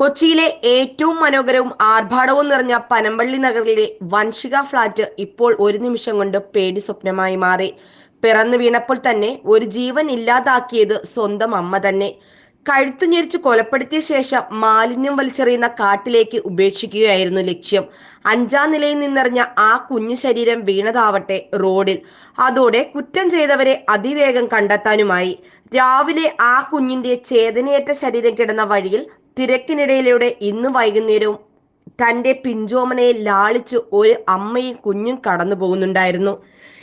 കൊച്ചിയിലെ ഏറ്റവും മനോഹരവും ആർഭാടവും നിറഞ്ഞ പനമ്പള്ളി നഗറിലെ വൻഷിക ഫ്ളാറ്റ് ഇപ്പോൾ ഒരു നിമിഷം കൊണ്ട് പേടി സ്വപ്നമായി മാറി. പിറന്നു വീണപ്പോൾ തന്നെ ഒരു ജീവൻ ഇല്ലാതാക്കിയത് സ്വന്തം അമ്മ തന്നെ. കഴുത്തു ഞെരിച്ച് കൊലപ്പെടുത്തിയ ശേഷം മാലിന്യം വലിച്ചെറിയുന്ന കാട്ടിലേക്ക് ഉപേക്ഷിക്കുകയായിരുന്നു ലക്ഷ്യം. അഞ്ചാം നിലയിൽ നിന്നറിഞ്ഞ ആ കുഞ്ഞു ശരീരം വീണതാവട്ടെ റോഡിൽ. അതോടെ കുറ്റം ചെയ്തവരെ അതിവേഗം കണ്ടെത്താനുമായി. രാവിലെ ആ കുഞ്ഞിന്റെ ചേതനയേറ്റ ശരീരം കിടന്ന വഴിയിൽ തിരക്കിനിടയിലൂടെ ഇന്ന് വൈകുന്നേരവും തന്റെ പിഞ്ചോമനയെ ലാളിച്ച് ഒരു അമ്മയും കുഞ്ഞും കടന്നു പോകുന്നുണ്ടായിരുന്നു.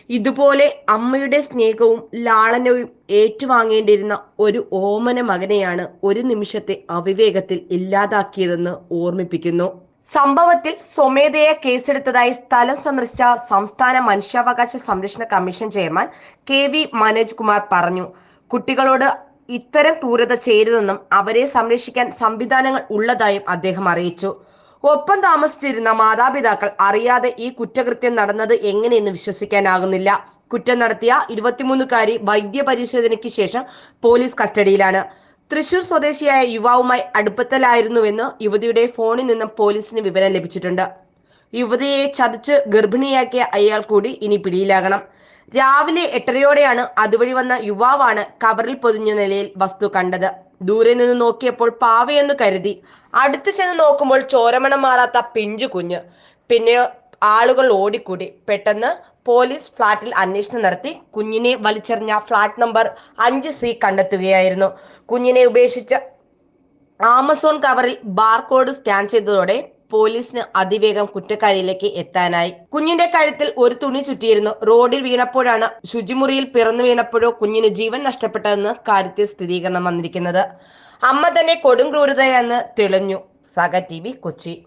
ഇതുപോലെ അമ്മയുടെ സ്നേഹവും ലാളനവും ഏറ്റുവാങ്ങേണ്ടിയിരുന്ന ഒരു ഓമന മകനെയാണ് ഒരു നിമിഷത്തെ അവിവേകത്തിൽ ഇല്ലാതാക്കിയതെന്ന് ഓർമ്മിപ്പിക്കുന്നു. സംഭവത്തിൽ സ്വമേധയെ കേസെടുത്തതായി സ്ഥലം സന്ദർശിച്ച സംസ്ഥാന മനുഷ്യാവകാശ സംരക്ഷണ commission chairman K V Manoj Kumar പറഞ്ഞു. കുട്ടികളോട് ഇത്തരം ക്രൂരത ചെയ്തതെന്നും അവരെ സംരക്ഷിക്കാൻ സംവിധാനങ്ങൾ ഉള്ളതായും അദ്ദേഹം അറിയിച്ചു. ഒപ്പം താമസിച്ചിരുന്ന മാതാപിതാക്കൾ അറിയാതെ ഈ കുറ്റകൃത്യം നടന്നത് എങ്ങനെയെന്ന് വിശ്വസിക്കാനാകുന്നില്ല. കുറ്റം നടത്തിയ ഇരുപത്തിമൂന്നുകാരി വൈദ്യ പരിശോധനയ്ക്ക് ശേഷം പോലീസ് കസ്റ്റഡിയിലാണ്. തൃശൂർ സ്വദേശിയായ യുവാവുമായി അടുപ്പത്തിലായിരുന്നുവെന്ന് യുവതിയുടെ ഫോണിൽ നിന്നും പോലീസിന് വിവരം ലഭിച്ചിട്ടുണ്ട്. യുവതിയെ ചതിച്ച് ഗർഭിണിയാക്കിയ അയാൾ കൂടി ഇനി പിടിയിലാകണം. രാവിലെ എട്ടരയോടെയാണ് അതുവഴി വന്ന യുവാവാണ് കവറിൽ പൊതിഞ്ഞ നിലയിൽ വസ്തു കണ്ടത്. ദൂരെ നിന്ന് നോക്കിയപ്പോൾ പാവയെന്ന് കരുതി. അടുത്തു ചെന്ന് നോക്കുമ്പോൾ ചോരമണം മാറാത്ത പിഞ്ചു കുഞ്ഞ്. പിന്നെ ആളുകൾ ഓടിക്കൂടി. പെട്ടെന്ന് പോലീസ് ഫ്ളാറ്റിൽ അന്വേഷണം നടത്തി. കുഞ്ഞിനെ വലിച്ചെറിഞ്ഞ ഫ്ളാറ്റ് നമ്പർ അഞ്ച് സി കണ്ടെത്തുകയായിരുന്നു. കുഞ്ഞിനെ ഉപേക്ഷിച്ച ആമസോൺ കവറിൽ ബാർകോഡ് സ്കാൻ ചെയ്തതോടെ പോലീസിന് അതിവേഗം കുറ്റക്കാരിയിലേക്ക് എത്താനായി. കുഞ്ഞിന്റെ കഴുത്തിൽ ഒരു തുണി ചുറ്റിയിരുന്നു. റോഡിൽ വീണപ്പോഴാണ് ശുചിമുറിയിൽ പിറന്നു വീണപ്പോഴോ കുഞ്ഞിന് ജീവൻ നഷ്ടപ്പെട്ടതെന്ന് കാര്യത്തിൽ സ്ഥിരീകരണം വന്നിരിക്കുന്നത്. അമ്മ തന്നെ കൊടും ക്രൂരതയെന്ന് തെളിഞ്ഞു. സക ടി കൊച്ചി.